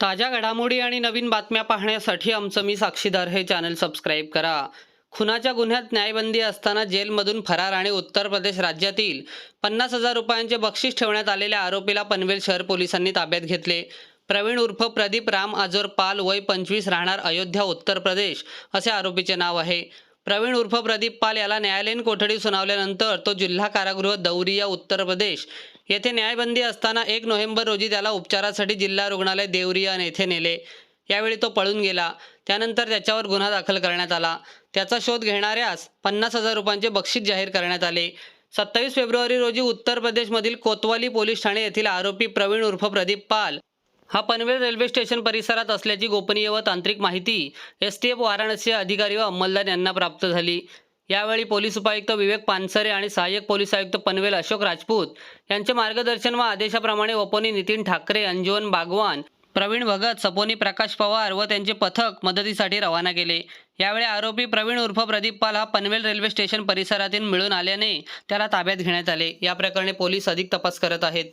ताज्या घडामोडी आणि नवीन बातम्या पाहण्यासाठी आमचं मी साक्षीदार हे चॅनल सबस्क्राईब करा. खुनाच्या गुन्ह्यात न्यायबंदी असताना जेलमधून फरार आणि उत्तर प्रदेश राज्यातील पन्नास हजार रुपयांचे बक्षीस ठेवण्यात आलेल्या आरोपीला पनवेल शहर पोलिसांनी ताब्यात घेतले. प्रवीण उर्फ प्रदीप राम आजोर पाल वय पंचवीस राहणार अयोध्या उत्तर प्रदेश असे आरोपीचे नाव आहे. प्रवीण उर्फ प्रदीप पाल याला न्यायालयीन कोठडी सुनावल्यानंतर तो जिल्हा कारागृह दौरिया उत्तर प्रदेश. येथे न्यायबंदी असताना एक नोव्हेंबर रोजी त्याला उपचारासाठी जिल्हा रुग्णालय देवरिया येथे नेले. यावेळी तो पळून गेला. त्यानंतर त्याच्यावर गुन्हा दाखल करण्यात आला. त्याचा शोध घेणाऱ्यास पन्नास हजार रुपयांचे बक्षीस जाहीर करण्यात आले. सत्तावीस फेब्रुवारी रोजी उत्तर प्रदेशमधील कोतवाली पोलीस ठाणे येथील आरोपी प्रवीण उर्फ प्रदीप पाल हा पनवेल रेल्वे स्टेशन परिसरात असल्याची गोपनीय व तांत्रिक माहिती एस टी एफ वाराणसी अधिकारी व अंमलदार यांना प्राप्त झाली. यावेळी पोलीस उपायुक्त विवेक पानसरे आणि सहाय्यक पोलीस आयुक्त पनवेल अशोक राजपूत यांचे मार्गदर्शन व आदेशाप्रमाणे वपोनी नितीन ठाकरे अंजुवन बागवान प्रवीण भगत सपोनी प्रकाश पवार व त्यांचे पथक मदतीसाठी रवाना केले. यावेळी आरोपी प्रवीण उर्फ प्रदीप पाल हा पनवेल रेल्वे स्टेशन परिसरातील मिळून आल्याने त्याला ताब्यात घेण्यात आले. या प्रकरणी पोलीस अधिक तपास करत आहेत.